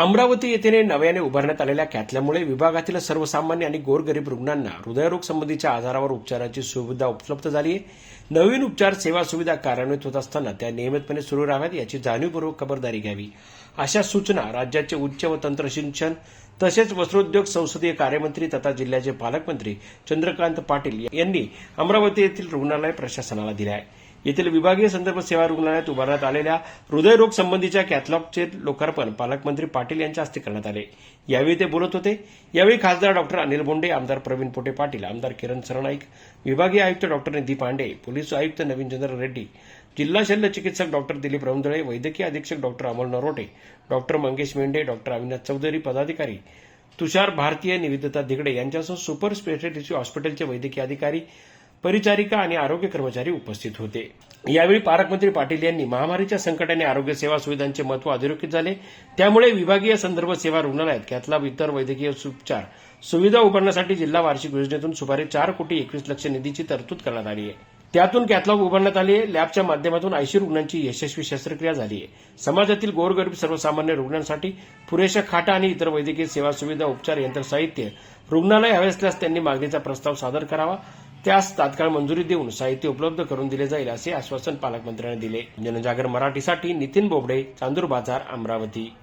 अमरावती येथे नव्याने उभारण्यात आलेल्या कॅथल्यामुळे विभागातील सर्वसामान्य आणि गोरगरीब रुग्णांना हृदयरोग संबंधीच्या आधारावर उपचाराची सुविधा उपलब्ध झाली आहे नवीन उपचार सेवा सुविधा कार्यान्वित होत असताना त्या नियमितपणे सुरू राहाव्यात याची जाणीवपूर्वक खबरदारी घ्यावी. अशा सूचना राज्याचे उच्च व तंत्रशिक्षण तसेच वस्त्रोद्योग संसदीय कार्यमंत्री तथा जिल्ह्याचे पालकमंत्री चंद्रकांत पाटील यांनी अमरावती येथील रुग्णालय प्रशासनाला दिल्या आहे. येथील विभागीय संदर्भ सेवा रुग्णालयात उभारण्यात आलेल्या हृदयरोग संबंधीच्या कॅथलॉगचे लोकार्पण पालकमंत्री पाटील यांच्या हस्ते करण्यात आले. यावेळी ते बोलत होते. यावेळी खासदार डॉक्टर अनिल बोंडे आमदार प्रवीण पोटे पाटील आमदार किरण सरनाईक विभागीय आयुक्त डॉक्टर निधी पांडे पोलीस आयुक्त नवीनचंद्र रेड्डी जिल्हा शल्य चिकित्सक डॉक्टर दिलीप रौंदळे वैद्यकीय अधीक्षक doctor Amol Narote doctor Mangesh Mendhe doctor Avinash Chaudhari पदाधिकारी तुषार भारतीय निविदता दिगडे यांच्यासह सुपर स्पेशालिटी हॉस्पिटलचे वैद्यकीय अधिकारी परिचारिका आणि आरोग्य कर्मचारी उपस्थित होते. यावेळी पालकमंत्री पाटील यांनी महामारीच्या संकटाने आरोग्य सेवा सुविधांचे महत्त्व अधोरेखित झाले. त्यामुळे विभागीय संदर्भ सेवा रुग्णालयात कॅथलाब इतर वैद्यकीय उपचार सुविधा उभारण्यासाठी जिल्हा वार्षिक योजनेतून सुमारे चार कोटी एकवीस लक्ष निधीची तरतूद करण्यात आली आहे. त्यातून कॅथलॉग उभारण्यात आली आहे. लॅबच्या माध्यमातून ऐंशी रुग्णांची यशस्वी शस्त्रक्रिया झाली आहे. समाजातील गोरगरीब सर्वसामान्य रुग्णांसाठी पुरेशा खाटा आणि इतर वैद्यकीय सेवा सुविधा उपचार यंत्र साहित्य रुग्णालय हवे असल्यास त्यांनी मागणीचा प्रस्ताव सादर करावा. त्यास तात्काळ मंजुरी देऊन साहित्य उपलब्ध करून दिले जाईल असे आश्वासन पालकमंत्र्यांनी दिले. जनजागर मराठीसाठी नितीन बोबडे चांदूर बाजार अमरावती.